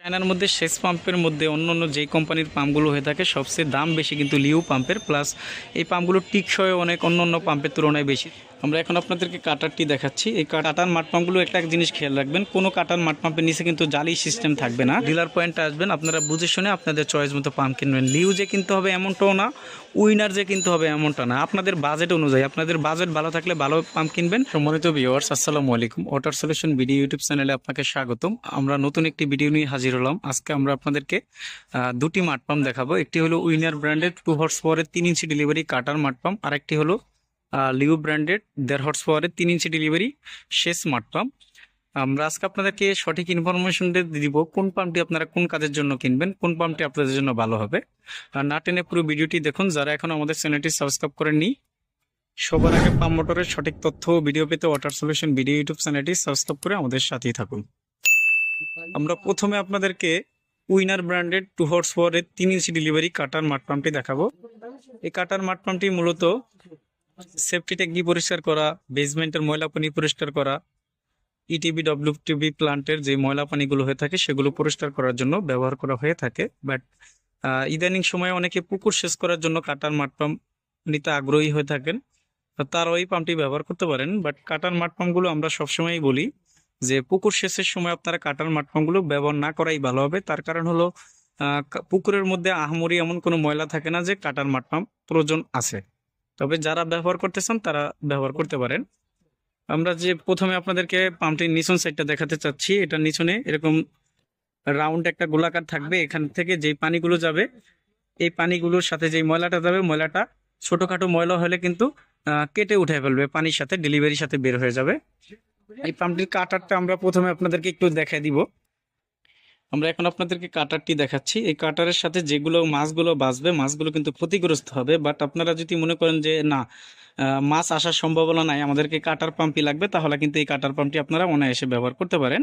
চায়নার মধ্যে শেষ পাম্পের মধ্যে অন্য অন্য যেই কোম্পানির পাম্পগুলো হয়ে থাকে, সবচেয়ে দাম বেশি কিন্তু লিউ পাম্পের, প্লাস এই পাম্পগুলো টিকসয় অনেক অন্য অন্য পাম্পের তুলনায় বেশি। আমরা এখন আপনাদেরকে কাটারটি দেখাচ্ছি। এই কাটার মাঠ পাম্পগুলো একটা এক জিনিস খেয়াল রাখবেন, কোনো কাটার মাঠ পাম্পের নিচে কিন্তু জালি সিস্টেম থাকবে না। ডিলার পয়েন্টে আসবেন, আপনারা বুঝে শুনে আপনাদের চয়েস মতো পাম্প কিনবেন। লিউ যে কিনতে হবে এমনটাও না উইনার যে কিনতে হবে এমনটা না। আপনাদের বাজেট অনুযায়ী, আপনাদের বাজেট ভালো থাকলে ভালো পাম্প কিনবেন। সম্মানিত ভিউয়ার্স আসসালামু আলাইকুম। ওয়াটার সলিউশন ভিডিও ইউটিউব চ্যানেলে আপনাকে স্বাগতম। আমরা নতুন একটি ভিডিও নিয়ে হাজির হলাম। আজকে আমরা আপনাদেরকে দুটি মাঠ পাম্প দেখাবো। একটি হলো উইনার ব্র্যান্ডের টু হর্স পাওয়ারের তিন ইঞ্চি ডেলিভারি কাটার মাঠ পাম্প। আর হলো লিউ ব্র্যান্ডেড দেড় হর্স পাওয়ারের তিন ইঞ্চি ডেলিভারি, শেষ মাঠ পাম্প। আমরা আজকে আপনাদেরকে সঠিক ইনফরমেশন দিব কোন পাম্পটি আপনারা কোন কাজের জন্য কিনবেন, কোন পাম্পটি আপনাদের জন্য ভালো হবে। আর না টেনে পুরো ভিডিওটি দেখুন, যারা এখন আমাদের চ্যানেলটি সাবস্ক্রাইব করেননি, সবার আগে পাম্প মোটরের সঠিক তথ্য ভিডিও পেতে ওয়াটার সলিউশন ভিডিও ইউটিউব চ্যানেলটি সাবস্ক্রাইব করে আমাদের সাথেই থাকুন। আমরা প্রথমে আপনাদেরকে উইনার ব্র্যান্ডেড টু হর্স পাওয়ারের তিন ইঞ্চি ডেলিভারি কাটার মাঠ পাম্পটি দেখাবো। এই কাটার মাঠ পাম্পটি মূলত সেফটি ট্যাঙ্কি পরিষ্কার করা? বেসমেন্টের ময়লা পানি পরিষ্কার করা? ইটিবি ডব্লিউটিবি প্লান্টের যে ময়লা পানিগুলো হয়ে থাকে, সেগুলো পরিষ্কার করার জন্য ব্যবহার করা হয়ে থাকে। বাট ইদানিং সময়ে অনেকে পুকুর সেচ করার জন্য কাটার মাঠ পাম্প নিতে আগ্রহী হয়ে থাকেন। তারা ওই পাম্পটি ব্যবহার করতে পারেন। বাট কাটার মাঠ পাম্পগুলো আমরা সবসময়ই বলি যে, পুকুর সেচের সময় আপনারা কাটার মাঠ পাম্পগুলো ব্যবহার না করাই ভালো হবে। তার কারণ হলো পুকুরের মধ্যে আহামরি এমন কোনো ময়লা থাকে না যে কাটার মাঠ পাম্প প্রয়োজন আছে। তবে যারা ব্যবহার করতে চান তারা ব্যবহার করতে পারেন। আমরা যে প্রথমে আপনাদেরকে পাম্পটির নিচন সাইডটা দেখাতে চাচ্ছি, এটা নিচনে এরকম রাউন্ড একটা গোলাকার থাকবে। এখান থেকে যেই পানিগুলো যাবে, এই পানিগুলোর সাথে যেই ময়লাটা যাবে, ময়লাটা ছোটখাটো ময়লা হলে কিন্তু কেটে উঠে ফেলবে, পানির সাথে ডেলিভারির সাথে বের হয়ে যাবে। এই পাম্পটির কাটারটা আমরা প্রথমে আপনাদেরকে একটু দেখাই দিব। আমরা এখন আপনাদেরকে কাটারটি দেখাচ্ছি। এই কাটারের সাথে যেগুলো মাছগুলো বাঁচবে, মাছগুলো কিন্তু ক্ষতিগ্রস্ত হবে। বাট আপনারা যদি মনে করেন যে, না মাছ আসার সম্ভাবনা নাই, আমাদেরকে কাটার পাম্পই লাগবে, তাহলে কিন্তু এই কাটার পাম্পটি আপনারা অনায়াসে ব্যবহার করতে পারেন।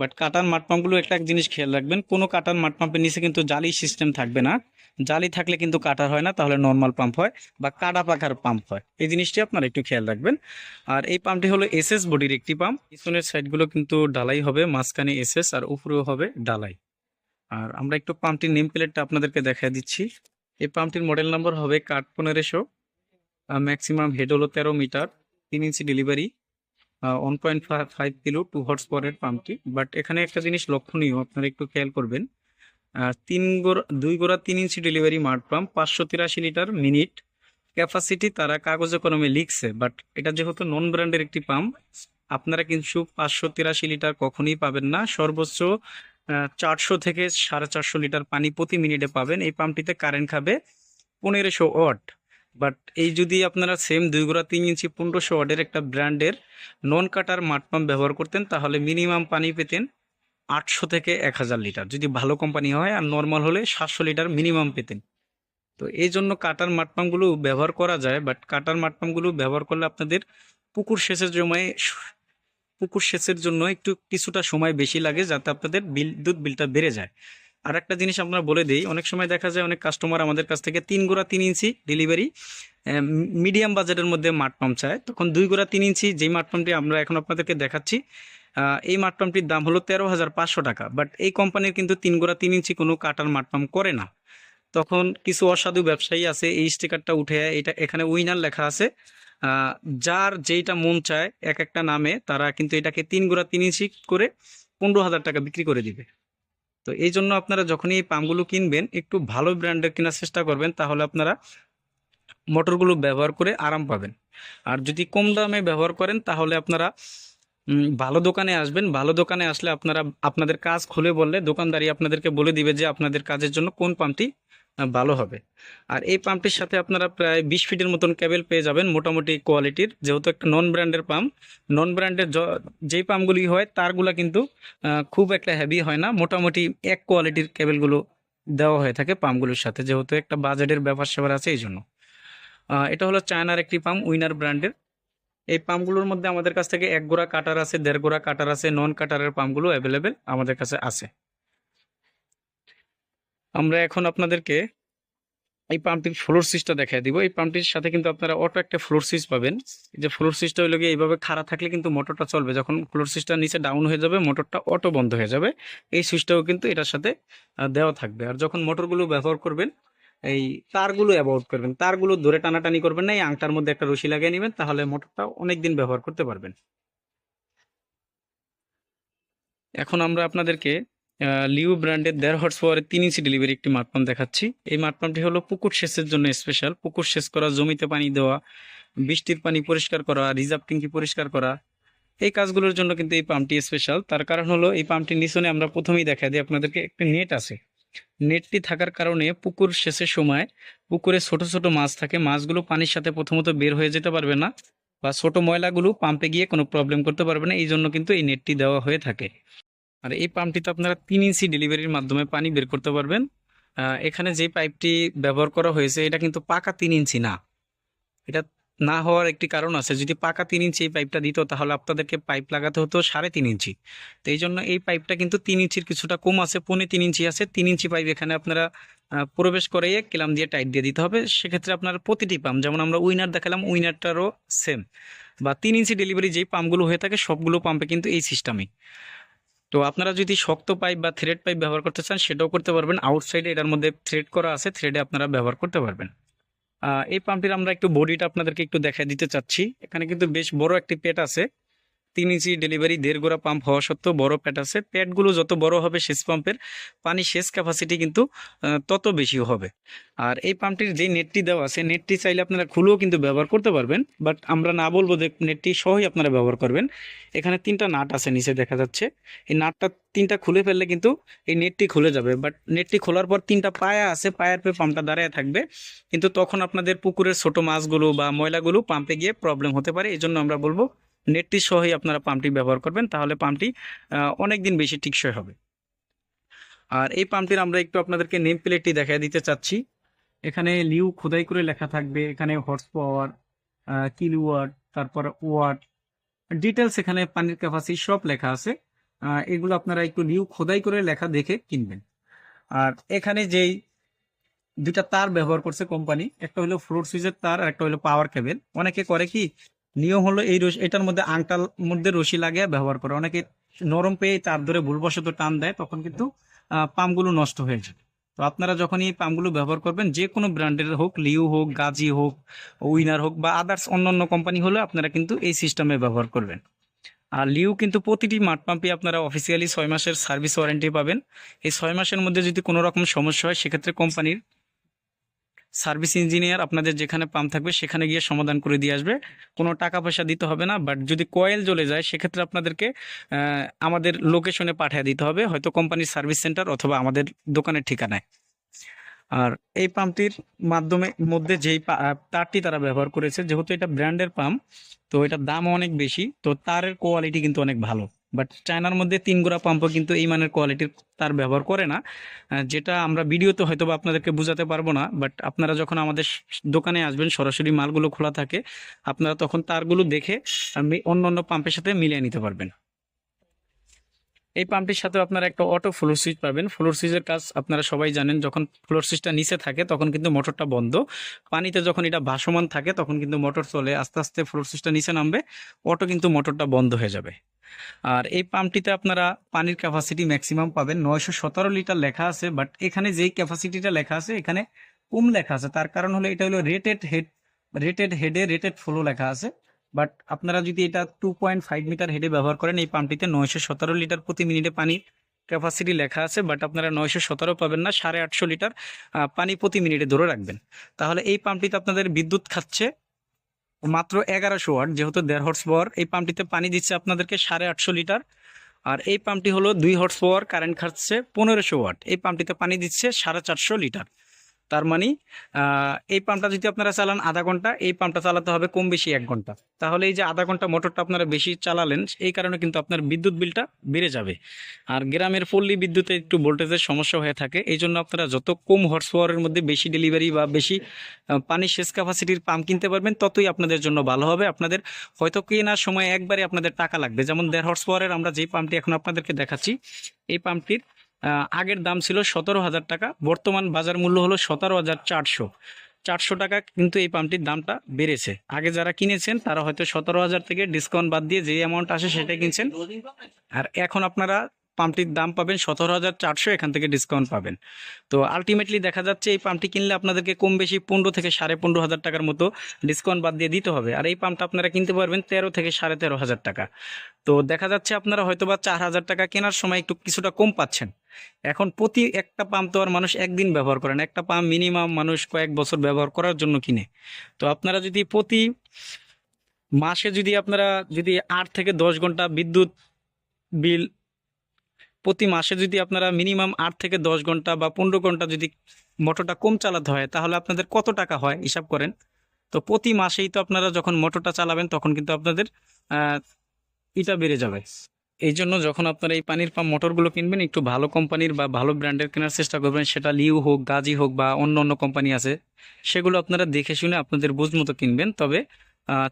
বাট কাটার মাঠ পাম্পগুলো একটা এক জিনিস খেয়াল রাখবেন, কোনো কাটার মাঠ পাম্পের নিচে কিন্তু জালি সিস্টেম থাকবে না। জালি থাকলে কিন্তু কাটার হয় না, তাহলে নর্মাল পাম্প হয় বা কাটা পাখার পাম্প হয়। এই জিনিসটি আপনারা একটু খেয়াল রাখবেন। আর এই পাম্পটি হলো এসএস বডির একটি পাম্প পিছনের সাইডগুলো কিন্তু ডালাই হবে, মাঝখানে এসএস আর উপরেও হবে ডালাই আর আমরা একটু পাম্পটির নেম প্লেটটা আপনাদেরকে দেখা দিচ্ছি। এই পাম্পটির মডেল নাম্বার হবে কাঠ পনেরোশো। ম্যাক্সিমাম হেড হলো তেরো মিটার, তিন inch delivery one point five kilo two horse পাওয়ারের পাম্পটি বাট এখানে একটা জিনিস লক্ষণীয়, আপনারা একটু খেয়াল করবেন। তিন গোড়া, দুই গোড়া, তিন ইঞ্চি ডেলিভারি মাঠ পাম্প পাঁচশো তিরাশি লিটার মিনিট ক্যাপাসিটি তারা কাগজে কলমে লিখছে বাট এটা যেহেতু নন ব্র্যান্ডের একটি পাম্প আপনারা কিন্তু পাঁচশো তিরাশি লিটার কখনই পাবেন না। সর্বোচ্চ চারশো থেকে সাড়ে চারশো লিটার পানি প্রতি মিনিটে পাবেন। এই পাম্পটিতে কারেন্ট খাবে পনেরোশো ওয়াট বাট এই যদি আপনারা সেম দুই গোড়া, তিন ইঞ্চি, পনেরোশো ওয়াটের একটা ব্র্যান্ডের নন কাটার মাঠ পাম্প ব্যবহার করতেন, তাহলে মিনিমাম পানি পেতেন আটশো থেকে এক হাজার লিটার। যদি ভালো কোম্পানি হয় আর নর্মাল হলে সাতশো লিটার মিনিমাম পেতেন। তো এই জন্য কাটার মাঠ পাম্পগুলো ব্যবহার করা যায় বাট কাটার মাঠ পাম্পগুলো ব্যবহার করলে আপনাদের পুকুর সেচের জমায় পুকুর সেচের জন্য একটু কিছুটা সময় বেশি লাগে যাতে আপনাদের বিদ্যুৎ বিলটা বেড়ে যায়। আর একটা জিনিস আমরা বলে দিই, অনেক সময় দেখা যায় অনেক কাস্টমার আমাদের কাছ থেকে তিন গোড়া তিন ইঞ্চি ডেলিভারি মিডিয়াম বাজেটের মধ্যে মাঠ চায়। তখন দুই গোড়া তিন ইঞ্চি যেই মাঠ পাম্পটি আমরা এখন আপনাদেরকে দেখাচ্ছি এই মাঠ পাম্পটির দাম হলো তেরো হাজার পাঁচশো টাকা বাট এই কোম্পানির কিন্তু তিন গোড়া, তিন ইঞ্চি কোনো কাটার মাঠ পাম্প করে না। তখন কিছু অসাধু ব্যবসায়ী আছে, এই স্টিকারটা উঠে, এটা এখানে উইনার লেখা আছে যার যেইটা মন চায়, এক একটা নামে তারা কিন্তু এটাকে তিন গোড়া, তিন ইঞ্চি করে পনেরো হাজার টাকা বিক্রি করে দিবে। তো এই জন্য আপনারা যখনই এই পাম্পগুলো কিনবেন, একটু ভালো ব্র্যান্ডের কেনার চেষ্টা করবেন, তাহলে আপনারা মোটরগুলো ব্যবহার করে আরাম পাবেন। আর যদি কম দামে ব্যবহার করেন, তাহলে আপনারা ভালো দোকানে আসবেন। ভালো দোকানে আসলে আপনারা আপনাদের কাজ খুলে বললে দোকানদারি আপনাদেরকে বলে দিবে যে আপনাদের কাজের জন্য কোন পাম্পটি ভালো হবে। আর এই পাম্পটির সাথে আপনারা প্রায় বিশ ফিটের মতন কেবল পেয়ে যাবেন মোটামুটি কোয়ালিটির, যেহেতু একটা নন ব্র্যান্ডের পাম্প। নন ব্র্যান্ডের যেই পাম্পগুলি হয় তারগুলা কিন্তু খুব একটা হেভি হয় না। মোটামুটি এক কোয়ালিটির কেবলগুলো দেওয়া হয়ে থাকে পাম্পগুলোর সাথে, যেহেতু একটা বাজেটের ব্যাপার স্যাপার আছে এই জন্য এটা হলো চায়নার একটি পাম্প, উইনার ব্র্যান্ডের। এই পাম্পগুলোর মধ্যে আমাদের কাছ থেকে এক গোড়া কাটার আছে, দেড় গোড়া কাটার আছে, নন কাটারের পাম্পগুলো অ্যাভেলেবেল আমাদের কাছে আছে। আমরা এখন আপনাদেরকে এই পাম্পটির ফ্লোর সুইচটা দেখাই দিব। এই পাম্পটির সাথে কিন্তু আপনারা অটো একটা ফ্লোর সুইচ পাবেন। যে ফ্লোর সুইচটা হইল গিয়ে এইভাবে খাড়া থাকলে কিন্তু মোটরটা চলবে। যখন ফ্লোর সুইচটা নিচে ডাউন হয়ে যাবে, মোটরটা অটো বন্ধ হয়ে যাবে। এই সুইচটাও কিন্তু এটার সাথে দেওয়া থাকবে। আর যখন মোটরগুলো ব্যবহার করবেন এই তারগুলো অ্যাভয়েড করবেন। তারগুলো ধরে টানাটানি করবেন না, এই আংটার মধ্যে একটা রশি লাগিয়ে নেবেন, তাহলে মোটরটা অনেক দিন ব্যবহার করতে পারবেন। এখন আমরা আপনাদেরকে লিউ ব্র্যান্ডের দেড় হর্স পাওয়ারের তিন ইঞ্চি ডেলিভারি একটি মাঠ পাম্প দেখাচ্ছি। এই মাঠ পাম্পটি হলো পুকুর সেচের জন্য স্পেশাল পুকুর সেচ করা, জমিতে পানি দেওয়া, বৃষ্টির পানি পরিষ্কার করা, রিজার্ভ ট্যাঙ্কি পরিষ্কার করা, এই কাজগুলোর জন্য কিন্তু এই পাম্পটি স্পেশাল তার কারণ হলো এই পাম্পটির নিচনে আমরা প্রথমেই দেখা দিই, আপনাদেরকে একটা নেট আছে। নেটটি থাকার কারণে পুকুর শেষের সময় পুকুরে ছোট ছোট মাছ থাকে। মাছগুলো পানির সাথে প্রথমত বের হয়ে যেতে পারবে না বা ছোট ময়লাগুলো পাম্পে গিয়ে কোনো প্রবলেম করতে পারবে না। এই জন্য কিন্তু এই নেটটি দেওয়া হয়ে থাকে। আর এই পাম্পটিতে আপনারা তিন ইঞ্চি ডেলিভারির মাধ্যমে পানি বের করতে পারবেন। এখানে যে পাইপটি ব্যবহার করা হয়েছে, এটা কিন্তু পাকা তিন ইঞ্চি না। এটা না হওয়ার একটি কারণ আছে। যদি পাকা তিন ইঞ্চি এই পাইপটা দিত, তাহলে আপনাদেরকে পাইপ লাগাতে হতো সাড়ে তিন ইঞ্চি। তো এই জন্য এই পাইপটা কিন্তু তিন ইঞ্চির কিছুটা কম আছে, পৌনে তিন ইঞ্চি আছে। তিন ইঞ্চি পাইপ এখানে আপনারা প্রবেশ করে কেলাম দিয়ে টাইট দিয়ে দিতে হবে। সেক্ষেত্রে আপনার প্রতিটি পাম্প, যেমন আমরা উইনার দেখালাম, উইনারটারও সেম বা তিন ইঞ্চি ডেলিভারি যেই পাম্পগুলো হয়ে থাকে, সবগুলো পাম্পে কিন্তু এই সিস্টেমই তো আপনারা যদি শক্ত পাইপ বা থ্রেড পাইপ ব্যবহার করতে চান, সেটাও করতে পারবেন। আউটসাইডে এটার মধ্যে থ্রেড করা আছে থ্রেডে আপনারা ব্যবহার করতে পারবেন। এই পাম্পটির আমরা একটু বডিটা আপনাদেরকে একটু দেখা দিতে চাচ্ছি। এখানে কিন্তু বেশ বড় একটি পেট আছে। তিন ইঞ্চি ডেলিভারি দেড় গোড়া পাম্প হওয়া সত্ত্বেও বড় প্যাট আছে। প্যাটগুলো যত বড় হবে, সেচ পাম্পের পানি সেচ ক্যাপাসিটি কিন্তু তত বেশি হবে। আর এই পাম্পটির যে নেটটি দেওয়া আছে নেটটি চাইলে আপনারা খুলেও কিন্তু ব্যবহার করতে পারবেন বাট আমরা না বলব যে নেটটি সহই আপনারা ব্যবহার করবেন। এখানে তিনটা নাট আছে, নিচে দেখা যাচ্ছে। এই নাটটা তিনটা খুলে ফেললে কিন্তু এই নেটটি খুলে যাবে বাট নেটটি খোলার পর তিনটা পায়া আছে, পায়ার পে পাম্পটা দাঁড়ায় থাকবে। কিন্তু তখন আপনাদের পুকুরের ছোট মাছগুলো বা ময়লাগুলো পাম্পে গিয়ে প্রবলেম হতে পারে এই জন্য আমরা বলব নেটটি সহই আপনারা পাম্পটি ব্যবহার করবেন, তাহলে পাম্পটি অনেক দিন বেশি টিকসই হবে। আর এই পাম্পটির আমরা একটু আপনাদেরকে নেম প্লেটটি দেখাই দিতে চাচ্ছি। এখানে লিউ খোদাই করে লেখা থাকবে, এখানে হর্স পাওয়ার কিলো ওয়াট তারপর ওয়াট ডিটেলস এখানে পানির ক্যাপাসিটি সব লেখা আছে। এগুলো আপনারা একটু লিউ খোদাই করে লেখা দেখে কিনবেন। আর এখানে যেই দুইটা তার ব্যবহার করছে কোম্পানি, একটা হলো ফ্লোর সুইচের তার আর একটা হলো পাওয়ার কেবেল অনেকে করে কি নিয়ম হলো এই রশি এটার মধ্যে আংটার মধ্যে রশি লাগিয়ে ব্যবহার করে। অনেকে নরম পেয়ে তার ধরে ভুলবশত টান দেয়, তখন কিন্তু পাম্পগুলো নষ্ট হয়ে যায়। তো আপনারা যখন এই পাম্পগুলো ব্যবহার করবেন, যে কোনো ব্র্যান্ডের হোক, লিউ হোক, গাজি হোক, উইনার হোক বা আদার্স অন্য অন্য কোম্পানি হলে আপনারা কিন্তু এই সিস্টেমে ব্যবহার করবেন। আর লিউ কিন্তু প্রতিটি মাঠ পাম্পে আপনারা অফিসিয়ালি ছয় মাসের সার্ভিস ওয়ারেন্টি পাবেন। এই ছয় মাসের মধ্যে যদি কোনো রকম সমস্যা হয়, সেক্ষেত্রে কোম্পানির সার্ভিস ইঞ্জিনিয়ার আপনাদের যেখানে পাম্প থাকবে, সেখানে গিয়ে সমাধান করে দিয়ে আসবে। কোনো টাকা পয়সা দিতে হবে না বাট যদি কয়েল জ্বলে যায়, সেক্ষেত্রে আপনাদেরকে আমাদের লোকেশনে পাঠিয়ে দিতে হবে, হয়তো কোম্পানির সার্ভিস সেন্টার অথবা আমাদের দোকানের ঠিকানায়। আর এই পাম্পটির মাধ্যমে, মধ্যে যেই তারটি তারা ব্যবহার করেছে, যেহেতু এটা ব্র্যান্ডের পাম্প, তো এটার দাম অনেক বেশি, তো তারের কোয়ালিটি কিন্তু অনেক ভালো। বাট চায়নার মধ্যে তিন গোড়া পাম্পও কিন্তু এই মানের কোয়ালিটির তার ব্যবহার করে না। যেটা আমরা ভিডিওতে হয়তো বা আপনাদেরকে বোঝাতে পারব না বাট আপনারা যখন আমাদের দোকানে আসবেন, সরাসরি মালগুলো খোলা থাকে, আপনারা তখন তারগুলো দেখে অন্য অন্য পাম্পের সাথে মিলিয়ে নিতে পারবেন। এই পাম্পটির সাথে আপনারা একটা অটো ফ্লোর সুইচ পাবেন। ফ্লোর সুইচের কাজ আপনারা সবাই জানেন, যখন ফ্লোর সুইচটা নিচে থাকে, তখন কিন্তু মোটরটা বন্ধ। পানিতে যখন এটা ভাসমান থাকে, তখন কিন্তু মোটর চলে, আস্তে আস্তে ফ্লোর সুইচটা নিচে নামবে অটো কিন্তু মোটরটা বন্ধ হয়ে যাবে। আর এই পাম্পটিতে আপনারা পানির ক্যাপাসিটি ম্যাক্সিমাম পাবেন। নয়শো সতেরো লিটার লেখা আছে বাট এখানে যেই ক্যাপাসিটিটা লেখা আছে, এখানে কম লেখা আছে। তার কারণ হলো এটা হলো রেটেড হেড রেটেড হেডে রেটেড ফ্লো লেখা আছে। বাট আপনারা যদি এটা টু পয়েন্ট ফাইভ মিটার হেডে ব্যবহার করেন, এই পাম্পটিতে নয়শো সতেরো লিটার প্রতি মিনিটে পানির ক্যাপাসিটি লেখা আছে বাট আপনারা নয়শো সতেরো পাবেন না, সাড়ে আটশো লিটার পানি প্রতি মিনিটে ধরে রাখবেন। তাহলে এই পাম্পটিতে আপনাদের বিদ্যুৎ খাচ্ছে মাত্র এগারোশো ওয়াট, যেহেতু দেড় হর্স পাওয়ার এই পাম্পটিতে পানি দিচ্ছে আপনাদেরকে সাড়ে আটশো লিটার। আর এই পাম্পটি হলো দুই হর্স পাওয়ার কারেন্ট খাচ্ছে পনেরোশো ওয়াট, এই পাম্পটিতে পানি দিচ্ছে সাড়ে চারশো লিটার। তার মানে এই পাম্পটা যদি আপনারা চালান আধা ঘণ্টা, এই পাম্পটা চালাতে হবে কম বেশি এক ঘণ্টা। তাহলে এই যে আধা ঘণ্টা মোটরটা আপনারা বেশি চালালেন, এই কারণে কিন্তু আপনার বিদ্যুৎ বিলটা বেড়ে যাবে। আর গ্রামের পল্লী বিদ্যুতে একটু ভোল্টেজের সমস্যা হয়ে থাকে, এই জন্য আপনারা যত কম হর্স পাওয়ারের মধ্যে বেশি ডেলিভারি বা বেশি পানির শেষ ক্যাপাসিটির পাম্প কিনতে পারবেন, ততই আপনাদের জন্য ভালো হবে। আপনাদের হয়তো কেনার সময় একবারে আপনাদের টাকা লাগবে। যেমন দেড় হর্স পাওয়ারের আমরা যেই পাম্পটি এখন আপনাদেরকে দেখাচ্ছি, এই পাম্পটির আগের দাম ছিল সতেরো হাজার টাকা, বর্তমান বাজার মূল্য হলো সতেরো হাজার চারশো। চারশো টাকা কিন্তু এই পাম্পটির দামটা বেড়েছে। আগে যারা কিনেছেন, তারা হয়তো সতেরো হাজার থেকে ডিসকাউন্ট বাদ দিয়ে যে অ্যামাউন্ট আসে সেটাই কিনছেন। আর এখন আপনারা পাম্পটির দাম পাবেন সতেরো হাজার চারশো, এখান থেকে ডিসকাউন্ট পাবেন। তো আলটিমেটলি দেখা যাচ্ছে এই পাম্পটি কিনলে আপনাদেরকে কম বেশি পনেরো থেকে সাড়ে পনেরো হাজার টাকার মতো ডিসকাউন্ট বাদ দিয়ে দিতে হবে। আর এই পাম্পটা আপনারা কিনতে পারবেন তেরো থেকে সাড়ে তেরো হাজার টাকা। তো দেখা যাচ্ছে আপনারা হয়তো বা চার হাজার টাকা কেনার সময় একটু কিছুটা কম পাচ্ছেন। এখন প্রতি একটা পাম্প তো আর মানুষ একদিন ব্যবহার করেন একটা পাম্প মিনিমাম মানুষ কয়েক বছর ব্যবহার করার জন্য কিনে। তো আপনারা যদি প্রতি মাসে যদি আপনারা যদি আট থেকে দশ ঘণ্টা বিদ্যুৎ বিল প্রতি মাসে যদি আপনারা মিনিমাম আট থেকে দশ ঘণ্টা বা পনেরো ঘণ্টা যদি মোটরটা কম চালাতে হয়, তাহলে আপনাদের কত টাকা হয়? হিসাব করেন। তো প্রতি মাসেই তো আপনারা যখন মোটরটা চালাবেন, তখন কিন্তু আপনাদের এটা বেড়ে যাবে। এই জন্য যখন আপনারা এই পানির পাম্প মোটরগুলো কিনবেন, একটু ভালো কোম্পানির বা ভালো ব্র্যান্ডের কেনার চেষ্টা করবেন। সেটা লিউ হোক গাজি হোক বা অন্য অন্য কোম্পানি আছে, সেগুলো আপনারা দেখে শুনে আপনাদের বুঝ মতো কিনবেন। তবে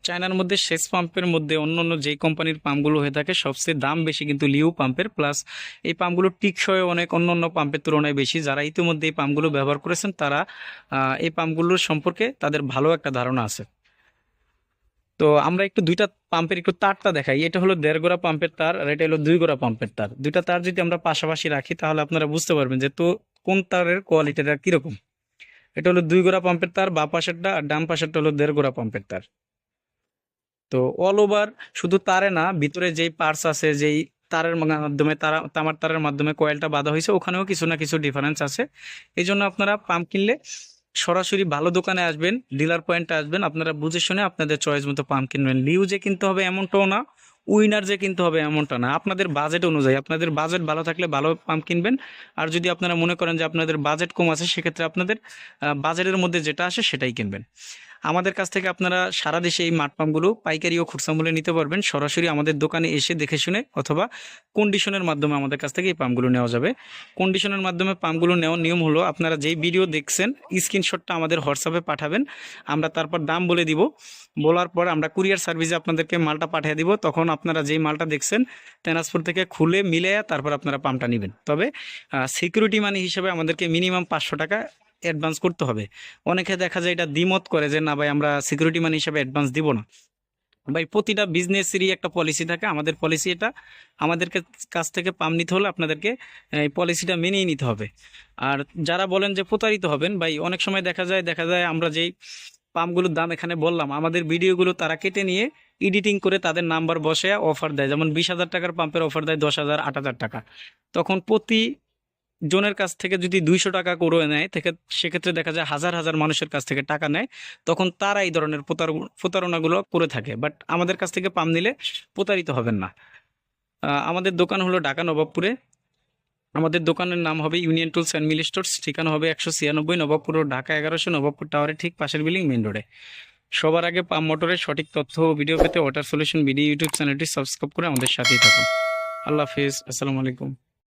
চায়নার মধ্যে শেষ পাম্পের মধ্যে অন্য অন্য যেই কোম্পানির পাম্পগুলো হয়ে থাকে, সবচেয়ে দাম বেশি কিন্তু লিউ পাম্পের প্লাস এই পাম্পগুলো টিকসই অনেক অন্য অন্য পাম্পের তুলনায় বেশি। যারা ইতিমধ্যে এই পাম্পগুলো ব্যবহার করেছেন, তারা এই পাম্পগুলোর সম্পর্কে তাদের ভালো একটা ধারণা আছে। তো আমরা একটু দুইটা পাম্পের একটু তারটা দেখাই। এটা হলো দেড় গোড়া পাম্পের তার আর এটা হলো দুই গোড়া পাম্পের তার। দুইটা তার যদি আমরা পাশাপাশি রাখি, তাহলে আপনারা বুঝতে পারবেন যে তো কোন তারের কোয়ালিটিটা কীরকম। এটা হলো দুই গোড়া পাম্পের তার, বা পাশেরটা আর ডান পাশেরটা হলো দেড় গোড়া পাম্পের তার। তো অল ওভার শুধু তারে না, ভিতরে যেই পার্টস আছে, যেই তারের মাধ্যমে তারা, তামার তারের মাধ্যমে কয়েলটা বাঁধা হয়েছে, ওখানেও কিছু না কিছু ডিফারেন্স আছে। এই জন্য আপনারা পাম্প কিনলে সরাসরি ভালো দোকানে আসবেন ডিলার পয়েন্টে আসবেন, আপনারা বুঝে শুনে আপনাদের চয়েস মতো পাম্প কিনবেন। লিউ যে কিনতে হবে এমনটাও না উইনার যে কিনতে হবে এমনটা না। আপনাদের বাজেট অনুযায়ী, আপনাদের বাজেট ভালো থাকলে ভালো পাম্প কিনবেন। আর যদি আপনারা মনে করেন যে আপনাদের বাজেট কম আছে, সেক্ষেত্রে আপনাদের বাজেটের মধ্যে যেটা আসে সেটাই কিনবেন। আমাদের কাছ থেকে আপনারা সারা দেশে এই মাঠ পাম্পগুলো, পাইকারি ও খুচরা মূল্যে নিতে পারবেন। সরাসরি আমাদের দোকানে এসে দেখে শুনে অথবা কন্ডিশনের মাধ্যমে আমাদের কাছ থেকে এই পাম্পগুলো নেওয়া যাবে। কন্ডিশনের মাধ্যমে পাম্পগুলো নেওয়ার নিয়ম হলো, আপনারা যেই ভিডিও দেখছেন স্ক্রিনশটটা আমাদের হোয়াটসঅ্যাপে পাঠাবেন। আমরা তারপর দাম বলে দিব। বলার পর আমরা কুরিয়ার সার্ভিসে আপনাদেরকে মালটা পাঠিয়ে দিব। তখন আপনারা যেই মালটা দেখছেন ট্রান্সপোর্ট থেকে খুলে মিলে তারপর আপনারা পাম্পটা নেবেন। তবে সিকিউরিটি মানি হিসেবে আমাদেরকে মিনিমাম পাঁচশো টাকা অ্যাডভান্স করতে হবে। অনেকে দেখা যায় এটা দ্বিমত করে যে, না ভাই, আমরা সিকিউরিটি মানি হিসেবে অ্যাডভান্স দিব না। ভাই, প্রতিটা বিজনেসেরই একটা পলিসি থাকে। আমাদের পলিসি এটা আমাদেরকে কাছ থেকে পাম নিতে হলে আপনাদেরকে এই পলিসিটা মেনেই নিতে হবে। আর যারা বলেন যে প্রতারিত হবেন, ভাই, অনেক সময় দেখা যায় দেখা যায় আমরা যেই পাম্পগুলোর দাম এখানে বললাম, আমাদের ভিডিওগুলো তারা কেটে নিয়ে এডিটিং করে তাদের নাম্বার বসে অফার দেয়। যেমন বিশ হাজার টাকার পাম্পের অফার দেয় দশ হাজার, আট হাজার টাকা। তখন প্রতি জনের কাছ থেকে যদি দুইশো টাকা করে নেয় সেক্ষেত্রে দেখা যায় হাজার হাজার মানুষের কাছ থেকে টাকা নেয়, তখন তারা এই ধরনের প্রতার- প্রতারণাগুলো করে থাকে। বাট আমাদের কাছ থেকে পাম নিলে প্রতারিত হবেন না। আমাদের দোকান হলো ঢাকা নবাবপুরে। আমাদের দোকানের নাম হবে Union Tools and Mill Stores. ঠিকানা হবে একশো ছিয়ানব্বই নবাবপুর ঢাকা এগারোশো নবাবপুর টাওয়ারের ঠিক পাশের বিল্ডিং মেন রোডে। সবার আগে পাম মোটরের সঠিক তথ্য ও ভিডিও পেতে ওয়াটার সলিউশন ভিডিও ইউটিউব চ্যানেলটি সাবস্ক্রাইব করে আমাদের সাথেই থাকুন। আল্লাহ হাফিজ। আসসালামু আলাইকুম।